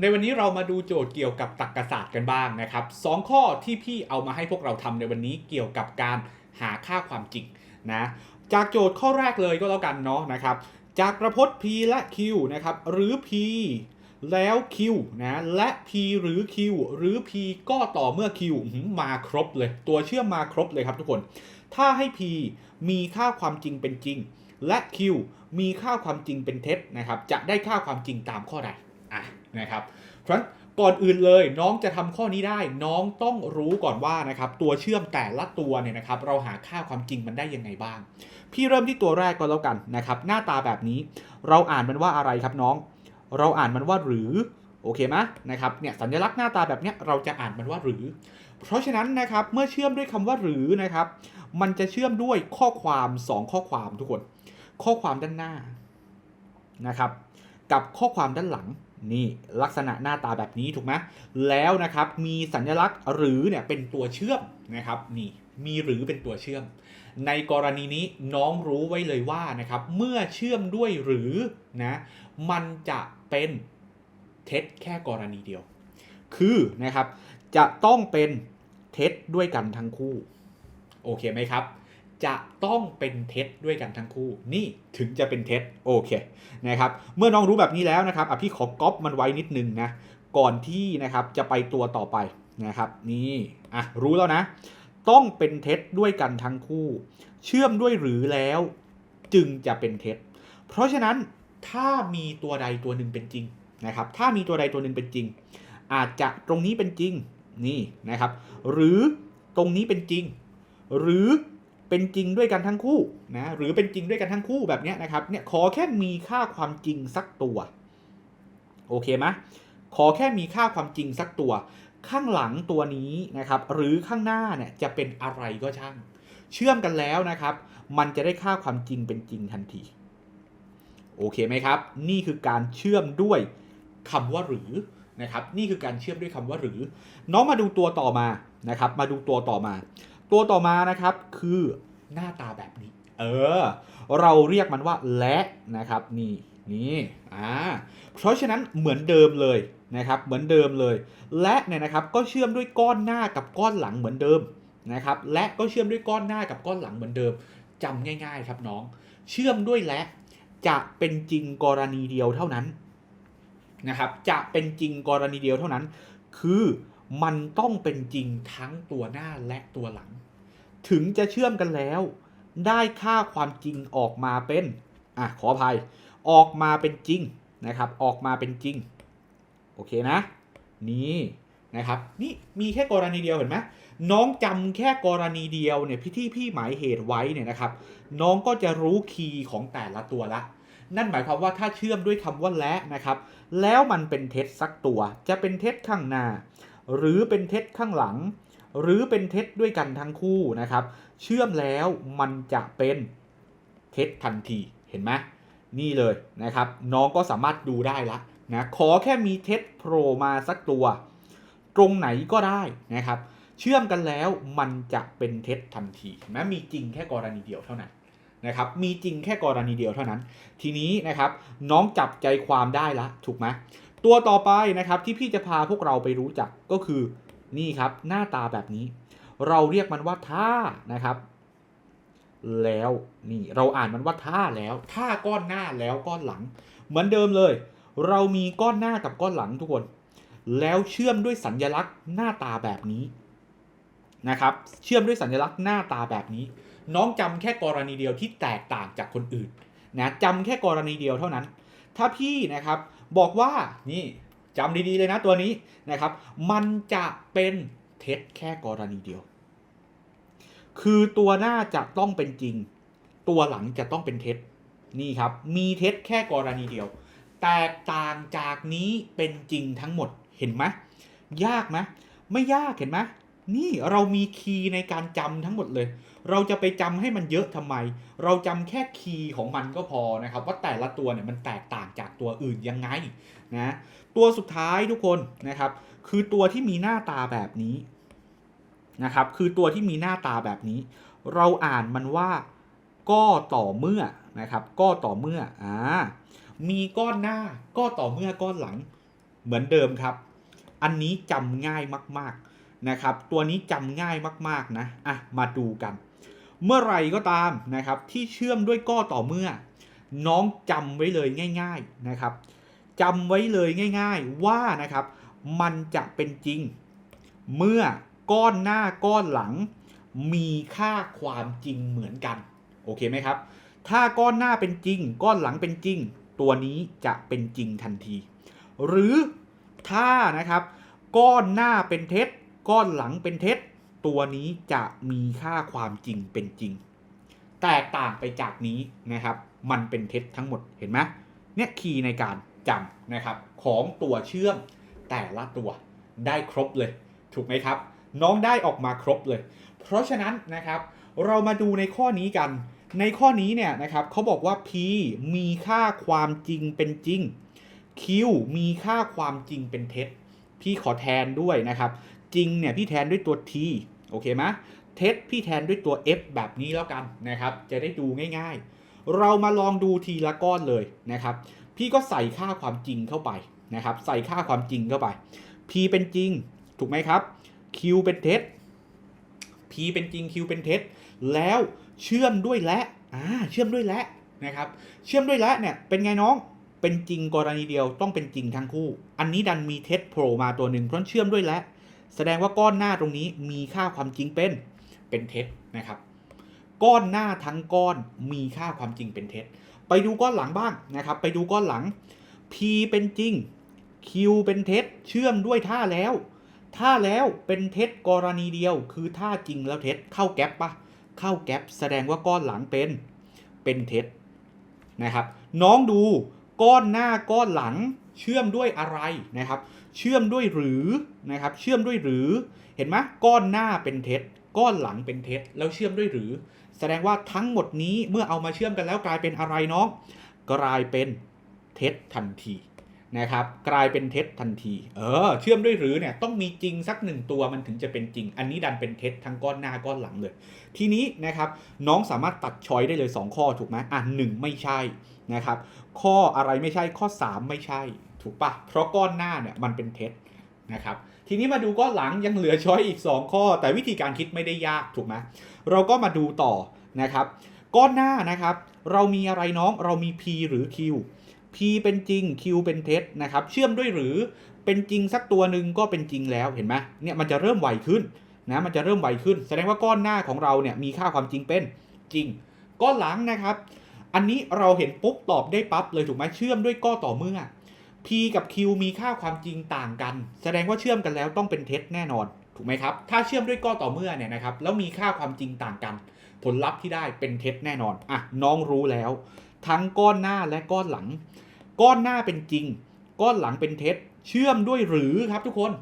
ในวันนี้เรามาดูโจทย์เกี่ยวกับตรรกศาสตร์กันบ้างนะครับสองข้อที่พี่เอามาให้พวกเราทำในวันนี้เกี่ยวกับการหาค่าความจริงนะจากโจทย์ข้อแรกเลยก็แล้วกันเนาะนะครับจากประพจน์ p และ q นะครับหรือ p แล้ว q นะและ p หรือ q หรือ p ก็ต่อเมื่อ q มาครบเลย ตัวเชื่อมมาครบเลยครับทุกคน ถ้าให้ p มีค่าความจริงเป็นจริง และ q มีค่าความจริงเป็นเท็จนะครับจะได้ค่าความจริงตามข้อใดอะ นะครับเพราะฉะนั้นก่อนอื่นเลยน้องจะทำข้อนี้ได้น้องต้องรู้ก่อนว่านะครับตัวเชื่อมแต่ละตัวเนี่ยนะครับเราหาค่าความจริงมันได้ยังไงบ้าง พี่เริ่มที่ตัวแรกก็แล้วกันนะครับหน้าตาแบบนี้ เราอ่านมันว่าอะไรครับน้อง เราอ่านมันว่าหรือโอเคไหมนะครับเนี่ยสัญลักษณ์หน้าตาแบบเนี้ยเราจะอ่านมันว่าหรือ เพราะฉะนั้นนะครับเมื่อเชื่อมด้วยคำว่าหรือนะครับมันจะเชื่อมด้วยข้อความ 2 ข้อความทุกคน ข้อความด้านหน้านะครับกับข้อความด้านหลัง นี่ลักษณะหน้าตาแบบนี้ถูกไหมแล้วนะครับมีสัญลักษณ์หรือเนี่ยเป็นตัวเชื่อมนะครับนี่มีหรือเป็นตัวเชื่อม ในกรณีนี้น้องรู้ไว้เลยว่านะครับเมื่อเชื่อมด้วยหรือนะมันจะเป็นเท็จแค่กรณีเดียว คือนะครับจะต้องเป็นเท็จด้วยกันทั้งคู่ โอเคไหมครับ จะต้องเป็นเท็จด้วยกันทั้งคู่ นี่ถึงจะเป็นเท็จโอเคนะครับเมื่อน้องรู้แบบนี้แล้วนะครับอะพี่ขอก๊อปมันไว้นิดนึงนะก่อนที่นะครับจะไปตัวต่อไปนะครับนี่อะรู้แล้วนะ ต้องเป็นเท็จด้วยกันทั้งคู่ เชื่อมด้วยหรือแล้วจึงจะเป็นเท็จ เพราะฉะนั้นถ้ามีตัวใดตัวหนึ่งเป็นจริงนะครับถ้ามีตัวใดตัวหนึ่งเป็นจริง อาจจะตรงนี้เป็นจริงนี่นะครับ หรือตรงนี้เป็นจริง หรือ เป็นจริงด้วยกันทั้งคู่นะหรือเป็นจริงด้วยกันทั้งคู่แบบนี้นะครับเนี่ยขอแค่มีค่าความจริงสักตัวโอเคไหมขอแค่มีค่าความจริงสักตัว ข้างหลังตัวนี้นะครับหรือข้างหน้าเนี่ยจะเป็นอะไรก็ช่าง เชื่อมกันแล้วนะครับ มันจะได้ค่าความจริงเป็นจริงทันที โอเคไหมครับ นี่คือการเชื่อมด้วยคำว่าหรือนะครับ นี่คือการเชื่อมด้วยคำว่าหรือ น้องมาดูตัวต่อมานะครับ มาดูตัวต่อมา ตัวต่อมานะครับคือหน้าตาแบบนี้ เออ เราเรียกมันว่าและนะครับนี่นี่อ่าเพราะฉะนั้นเหมือนเดิมเลยนะครับเหมือนเดิมเลย และเนี่ยนะครับก็เชื่อมด้วยก้อนหน้ากับก้อนหลังเหมือนเดิมนะครับและก็เชื่อมด้วยก้อนหน้ากับก้อนหลังเหมือนเดิมจำง่ายๆครับน้อง เชื่อมด้วยและจะเป็นจริงกรณีเดียวเท่านั้นนะครับจะเป็นจริงกรณีเดียวเท่านั้น คือ มันต้องเป็นจริงทั้งตัวหน้าและตัวหลัง ถึงจะเชื่อมกันแล้ว ได้ค่าความจริงออกมาเป็นอะขออภัย ออกมาเป็นจริงนะครับ ออกมาเป็นจริง โอเคนะ นี่นะครับ นี่มีแค่กรณีเดียวเห็นไหมน้องจำแค่กรณีเดียวเนี่ยพี่ที่พี่หมายเหตุไว้เนี่ยนะครับ น้องก็จะรู้คีย์ของแต่ละตัวละ นั่นหมายความว่าถ้าเชื่อมด้วยคำว่าและนะครับ แล้วมันเป็นเท็จสักตัว จะเป็นเท็จข้างหน้า หรือเป็นเท็จข้างหลัง หรือเป็นเท็จด้วยกันทั้งคู่นะครับ เชื่อมแล้วมันจะเป็นเท็จทันทีเห็นไหมนี่เลยนะครับ น้องก็สามารถดูได้ละนะขอแค่มีเท็จโผล่มาสักตัว ตรงไหนก็ได้นะครับ เชื่อมกันแล้วมันจะเป็นเท็จทันทีนไหมมีจริงแค่กรณีเดียวเท่านั้นนะครับมีจริงแค่กรณีเดียวเท่านั้น ทีนี้นะครับน้องจับใจความได้ละถูกไหม ตัวต่อไปนะครับที่พี่จะพาพวกเราไปรู้จักก็คือนี่ครับหน้าตาแบบนี้ เราเรียกมันว่าท่านะครับ แล้วนี่เราอ่านมันว่าท่าแล้วท่าก้อนหน้าแล้วก้อนหลัง เหมือนเดิมเลย เรามีก้อนหน้ากับก้อนหลังทุกคน แล้วเชื่อมด้วยสัญลักษณ์หน้าตาแบบนี้นะครับ เชื่อมด้วยสัญลักษณ์หน้าตาแบบนี้ น้องจำแค่กรณีเดียวที่แตกต่างจากคนอื่นนะจำแค่กรณีเดียวเท่านั้น ถ้าพี่นะครับ บอกว่านี่จำดีๆเลยนะตัวนี้นะครับ มันจะเป็นเท็จแค่กรณีเดียว คือตัวหน้าจะต้องเป็นจริง ตัวหลังจะต้องเป็นเท็จนี่ครับ มีเท็จแค่กรณีเดียว แตกต่างจากนี้เป็นจริงทั้งหมดเห็นไหมยากไหมไม่ยากเห็นไหมนี่เรามีคีย์ในการจำทั้งหมดเลย เราจะไปจำให้มันเยอะทำไม เราจำแค่คีย์ของมันก็พอนะครับ ว่าแต่ละตัวเนี่ยมันแตกต่างจากตัวอื่นยังไงนะตัวสุดท้ายทุกคนนะครับ คือตัวที่มีหน้าตาแบบนี้นะครับ คือตัวที่มีหน้าตาแบบนี้ เราอ่านมันว่าก็ต่อเมื่อนะครับ ก็ต่อเมื่ออ่ามีก้อนหน้าก็ต่อเมื่อก้อนหลังเหมือนเดิมครับ อันนี้จำง่ายมาก ๆนะครับ ตัวนี้จำง่ายมาก ๆ นะ อะ มาดูกัน เมื่อไหรก็ตามนะครับที่เชื่อมด้วยก็ต่อเมื่อ น้องจำไว้เลยง่าย ๆนะครับจำไว้เลยง่าย ๆว่านะครับมันจะเป็นจริง เมื่อก้อนหน้าก้อนหลัง มีค่าความจริงเหมือนกันโอเคไหมครับ ถ้าก้อนหน้าเป็นจริง ก้อนหลังเป็นจริง ตัวนี้จะเป็นจริงทันที หรือถ้านะครับ ก้อนหน้าเป็นเท็จ ก้อนหลังเป็นเท็จ ตัวนี้จะมีค่าความจริงเป็นจริง แตกต่างไปจากนี้นะครับ มันเป็นเท็จทั้งหมดเห็นไหมเนี่ยคีย์ในการจำนะครับของตัวเชื่อมแต่ละตัวได้ครบเลย ถูกไหมครับ น้องได้ออกมาครบเลย เพราะฉะนั้นนะครับ เรามาดูในข้อนี้กัน ในข้อนี้เนี่ยนะครับเขาบอกว่า p มีค่าความจริงเป็นจริง q มีค่าความจริงเป็นเท็จ พี่ขอแทนด้วยนะครับ จริงเนี่ยพี่แทนด้วยตัว t โอเคไหมเท็จพี่แทนด้วยตัว f แบบนี้แล้วกันนะครับ จะได้ดูง่ายๆ เรามาลองดูทีละก้อนเลยนะครับ พี่ก็ใส่ค่าความจริงเข้าไปนะครับ ใส่ค่าความจริงเข้าไป p เป็นจริง ถูกไหมครับ q เป็นเท็จ p เป็นจริง q เป็นเท็จ แล้วเชื่อมด้วยและอ่าเชื่อมด้วยและนะครับ เชื่อมด้วยและเนี่ยเป็นไงน้อง เป็นจริงกรณีเดียวต้องเป็นจริงทั้งคู่ อันนี้ดันมีเท็จโผล่มาตัวหนึ่งเพราะเชื่อมด้วยและ แสดงว่าก้อนหน้าตรงนี้มีค่าความจริงเป็นเป็นเท็จนะครับ ก้อนหน้าทั้งก้อนมีค่าความจริงเป็นเท็จ ไปดูก้อนหลังบ้างนะครับ ไปดูก้อนหลัง p เป็นจริง q เป็นเท็จ เชื่อมด้วยท่าแล้วท่าแล้วเป็นเท็จกรณีเดียว คือท่าจริงแล้วเท็จเข้าแก๊ปปะเข้าแก๊ปแสดงว่าก้อนหลังเป็นเป็นเท็จนะครับ น้องดูก้อนหน้าก้อนหลังเชื่อมด้วยอะไรนะครับ เชื่อมด้วยหรือนะครับเชื่อมด้วยหรือเห็นไหมก้อนหน้าเป็นเท็จ ก้อนหลังเป็นเท็จ แล้วเชื่อมด้วยหรือ แสดงว่าทั้งหมดนี้เมื่อเอามาเชื่อมกันแล้วกลายเป็นอะไรน้องกลายเป็นเท็จทันทีนะครับกลายเป็นเท็จทันที เออ เชื่อมด้วยหรือเนี่ยต้องมีจริงสักหนึ่งตัวมันถึงจะเป็นจริง อันนี้ดันเป็นเท็จทั้งก้อนหน้าก้อนหลังเลย ทีนี้นะครับน้องสามารถตัดชอยได้เลย 2 ข้อถูกไหมอะหนึ่งไม่ใช่นะครับข้ออะไรไม่ใช่ข้อ 3 ไม่ใช่ ถูกปะเพราะก้อนหน้าเนี่ยมันเป็นเท็จนะครับทีนี้มาดูก้อนหลังยังเหลือช้อยอีก 2 ข้อ แต่วิธีการคิดไม่ได้ยากถูกไหมเราก็มาดูต่อนะครับก้อนหน้านะครับ เรามีอะไรน้องเรามี p หรือ q p เป็นจริง q เป็นเท็จนะครับเชื่อมด้วยหรือเป็นจริงสักตัวหนึ่งก็เป็นจริงแล้วเห็นไหมเนี่ยมันจะเริ่มไวขึ้นนะมันจะเริ่มไวขึ้น แสดงว่าก้อนหน้าของเราเนี่ยมีค่าความจริงเป็นจริง ก้อนหลังนะครับ อันนี้เราเห็นปุ๊บตอบได้ปั๊บเลยถูกไหมเชื่อมด้วยก็ต่อเมื่อ p กับ q มีค่าความจริงต่างกัน แสดงว่าเชื่อมกันแล้วต้องเป็นเท็จแน่นอน ถูกไหมครับ ถ้าเชื่อมด้วยก็ต่อเมื่อเนี่ยนะครับ แล้วมีค่าความจริงต่างกัน ผลลัพธ์ที่ได้เป็นเท็จแน่นอน อะ น้องรู้แล้ว ทั้งก้อนหน้าและก้อนหลัง ก้อนหน้าเป็นจริง ก้อนหลังเป็นเท็จ เชื่อมด้วยหรือครับทุกคน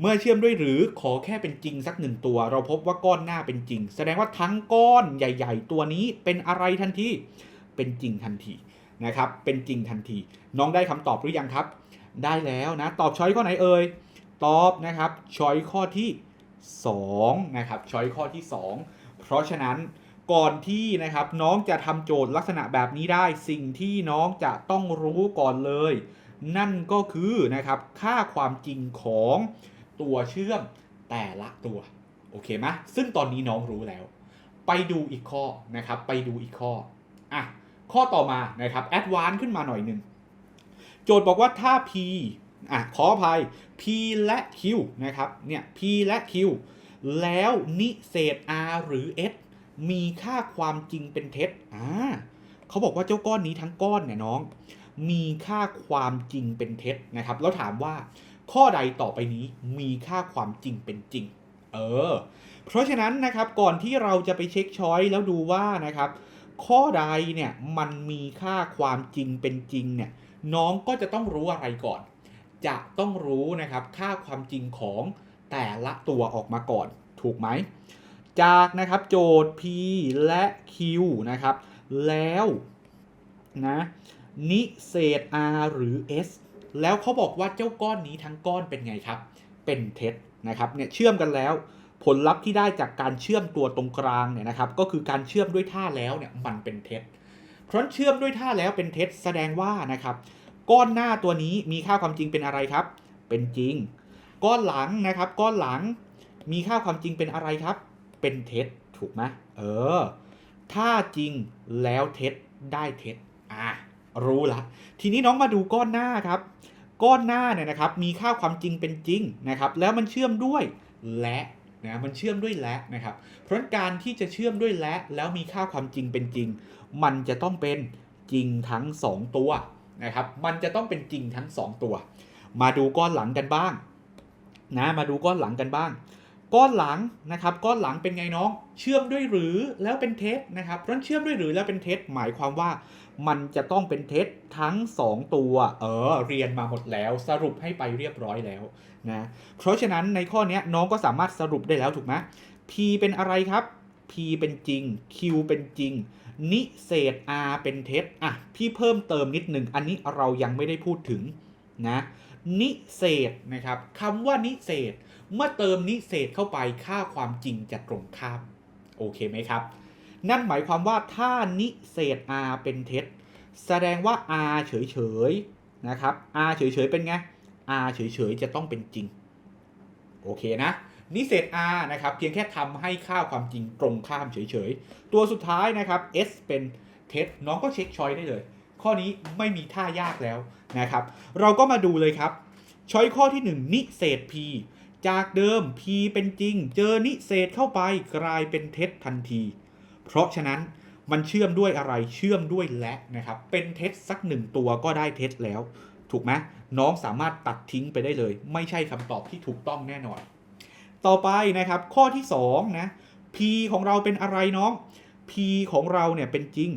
เมื่อเชื่อมด้วยหรือขอแค่เป็นจริงสักหนึ่งตัว เราพบว่าก้อนหน้าเป็นจริง แสดงว่าทั้งก้อนใหญ่ ๆ ตัวนี้เป็นอะไรทันที เป็นจริงทันที นะครับเป็นจริงทันที น้องได้คำตอบหรือยังครับ ได้แล้วนะตอบช้อยข้อไหนเอ่ยตอบนะครับช้อยข้อที่2นะครับช้อยข้อที่ 2 เพราะฉะนั้นก่อนที่นะครับน้องจะทำโจทย์ลักษณะแบบนี้ได้ สิ่งที่น้องจะต้องรู้ก่อนเลย นั่นก็คือนะครับค่าความจริงของตัวเชื่อมแต่ละตัวโอเคไหมซึ่งตอนนี้น้องรู้แล้ว ไปดูอีกข้อนะครับ ไปดูอีกข้ออะ ข้อต่อมานะครับแอดวานซ์ขึ้นมาหน่อยหนึ่งโจทย์บอกว่าถ้า p อะขออภัย p และ q นะครับเนี่ย p และ q แล้วนิเศษ r หรือ s มีค่าความจริงเป็นเท็จอ่าเขาบอกว่าเจ้าก้อนนี้ทั้งก้อนเนี่ยน้อง มีค่าความจริงเป็นเท็จนะครับ แล้วถามว่าข้อใดต่อไปนี้มีค่าความจริงเป็นจริง เออ เพราะฉะนั้นนะครับก่อนที่เราจะไปเช็คช้อยแล้วดูว่านะครับ ข้อใดเนี่ยมันมีค่าความจริงเป็นจริงเนี่ยน้องก็จะต้องรู้อะไรก่อน จะต้องรู้นะครับค่าความจริงของแต่ละตัวออกมาก่อน ถูกไหม จากนะครับโจทย์ p และ q นะครับ แล้วนะนิเศษ r หรือ s แล้วเขาบอกว่าเจ้าก้อนนี้ทั้งก้อนเป็นไงครับ เป็นเท็จนะครับเนี่ยเชื่อมกันแล้ว ผลลัพธ์ที่ได้จากการเชื่อมตัวตรงกลางเนี่ยนะครับก็คือการเชื่อมด้วยท่าแล้วเนี่ยมันเป็นเท็จ เพราะเชื่อมด้วยท่าแล้วเป็นเท็จแสดงว่านะครับก้อนหน้าตัวนี้มีค่าความจริงเป็นอะไรครับ เป็นจริง ก้อนหลังนะครับ ก้อนหลังมีค่าความจริงเป็นอะไรครับ เป็นเท็จถูกไหมเออ ถ้าจริงแล้วเท็จได้เท็จอะรู้ละ ทีนี้น้องมาดูก้อนหน้าครับ ก้อนหน้าเนี่ยนะครับ มีค่าความจริงเป็นจริงนะครับ แล้วมันเชื่อมด้วยและ นะมันเชื่อมด้วยและนะครับ เพราะงั้นการที่จะเชื่อมด้วยและแล้วมีค่าความจริงเป็นจริง มันจะต้องเป็นจริงทั้ง 2 ตัวนะครับ มันจะต้องเป็นจริงทั้ง 2 ตัว มาดูก้อนหลังกันบ้างนะมาดูก้อนหลังกันบ้าง ก้อนหลังนะครับก้อนหลังเป็นไงน้อง เชื่อมด้วยหรือแล้วเป็นเท็จนะครับเพราะฉะนั้นเชื่อมด้วยหรือแล้วเป็นเท็จหมายความว่า มันจะต้องเป็นเท็จทั้ง 2 ตัว เออเรียนมาหมดแล้วสรุปให้ไปเรียบร้อยแล้ว นะเพราะฉะนั้นในข้อนี้น้องก็สามารถสรุปได้แล้วถูกไหม P เป็นอะไรครับ P เป็นจริง Q เป็นจริง นิเศษ R เป็นเท็จอะพี่เพิ่มเติมนิดหนึ่งอันนี้เรายังไม่ได้พูดถึงนะนิเศษนะครับคำว่านิเศษ เมื่อเติมนิเศษเข้าไปค่าความจริงจะตรงข้ามโอเคไหมครับ นั่นหมายความว่าถ้านิเศษ r เป็นเท็จ แสดงว่า r เฉยๆนะครับ r เฉยๆเป็นไง r เฉยๆ จะต้องเป็นจริง โอเคนะ นิเศษ r นะครับ เพียงแค่ทำให้ค่าความจริงตรงข้ามเฉยๆ ตัวสุดท้ายนะครับ s เป็นเท็จน้องก็เช็คชอยได้เลย ข้อนี้ไม่มีท่ายากแล้วนะครับ เราก็มาดูเลยครับชอยข้อที่ 1 นิเศษ p จากเดิม p เป็นจริง เจอนิเศษเข้าไปกลายเป็นเท็จทันที เพราะฉะนั้นมันเชื่อมด้วยอะไรเชื่อมด้วยและนะครับ เป็นเท็จสักหนึ่งตัวก็ได้เท็จแล้ว ถูกไหมน้องสามารถตัดทิ้งไปได้เลย ไม่ใช่คำตอบที่ถูกต้องแน่นอน ต่อไปนะครับ ข้อที่2นะ p ของเราเป็นอะไรน้อง p ของเราเนี่ยเป็นจริง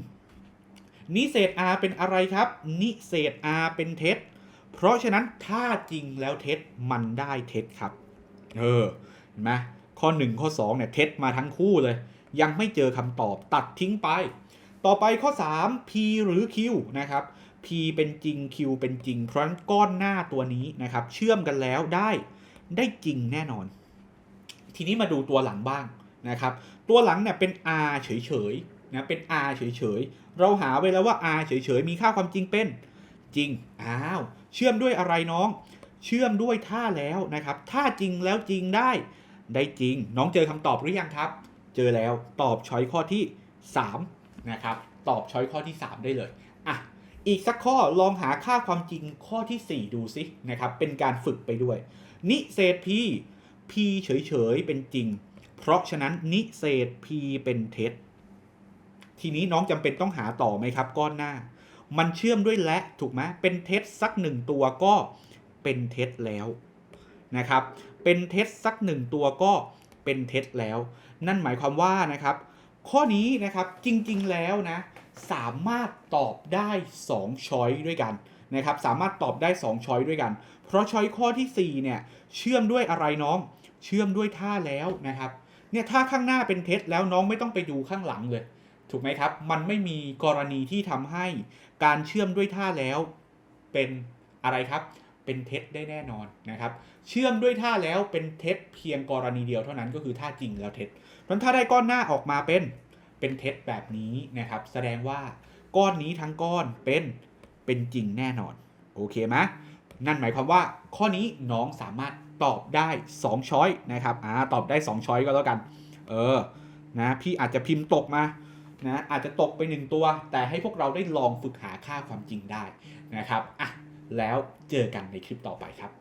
นิเศษ r เป็นอะไรครับ นิเศษ r เป็นเท็จ เพราะฉะนั้นถ้าจริงแล้วเท็จมันได้เท็จครับ เออเห็นไหมข้อ 1 ข้อ2เนี่ยเท็จมาทั้งคู่เลย ยังไม่เจอคำตอบตัดทิ้งไป ต่อไปข้อ 3 p หรือ q นะครับ p เป็นจริง q เป็นจริง เพราะนั้นก้อนหน้าตัวนี้นะครับ เชื่อมกันแล้วได้ได้จริงแน่นอน ทีนี้มาดูตัวหลังบ้างนะครับ ตัวหลังเนี่ยเป็น r เฉยๆนะเป็น r เฉยๆ เราหาไว้แล้วว่า r เฉยๆ มีค่าความจริงเป็นจริง อ้าว เชื่อมด้วยอะไรน้อง เชื่อมด้วยท่าแล้วนะครับถ้าจริงแล้วจริงได้ ได้จริง น้องเจอคำตอบหรือยังครับ เจอแล้วตอบช้อยข้อที่ 3 นะครับ ตอบช้อยข้อที่ 3 ได้เลย อีกสักข้อลองหาค่าความจริงข้อที่ 4 ดูสินะครับ เป็นการฝึกไปด้วย นิเศษ p p เฉยๆ เป็นจริง เพราะฉะนั้นนิเศษ p เป็นเท็จ ทีนี้น้องจำเป็นต้องหาต่อไหมครับ ก้อนหน้า มันเชื่อมด้วยและถูกไหมเป็นเท็จสักหนึ่งตัวก็เป็นเท็จแล้วนะครับ เป็นเท็จสักหนึ่งตัวก็เป็นเท็จแล้ว นั่นหมายความว่านะครับ ข้อนี้นะครับจริงๆแล้วนะ สามารถตอบได้ 2 ช้อยด้วยกันนะครับสามารถตอบได้ 2 ช้อยด้วยกัน เพราะช้อยข้อที่4เนี่ยเชื่อมด้วยอะไรน้อง เชื่อมด้วยท่าแล้วนะครับเนี่ยถ้าข้างหน้าเป็นเท็จแล้วน้องไม่ต้องไปดูข้างหลังเลย ถูกไหมครับ มันไม่มีกรณีที่ทำให้การเชื่อมด้วยท่าแล้วเป็นอะไรครับเป็นเท็จได้แน่นอนนะครับ เชื่อมด้วยท่าแล้วเป็นเท็จเพียงกรณีเดียวเท่านั้นก็คือท่าจริงแล้วเท็จเพราะถ้าได้ก้อนหน้าออกมาเป็น เป็นเท็จแบบนี้นะครับ แสดงว่าก้อนนี้ทั้งก้อนเป็นเป็นจริงแน่นอน โอเคไหมนั่นหมายความว่าข้อนี้น้องสามารถตอบได้ 2 ช้อยนะครับอ่าตอบได้ 2 ช้อยก็แล้วกัน เออนะพี่อาจจะพิมพ์ตกมานะอาจจะตกไปหนึ่งตัว แต่ให้พวกเราได้ลองฝึกหาค่าความจริงได้นะครับอะแล้วเจอกันในคลิปต่อไปครับ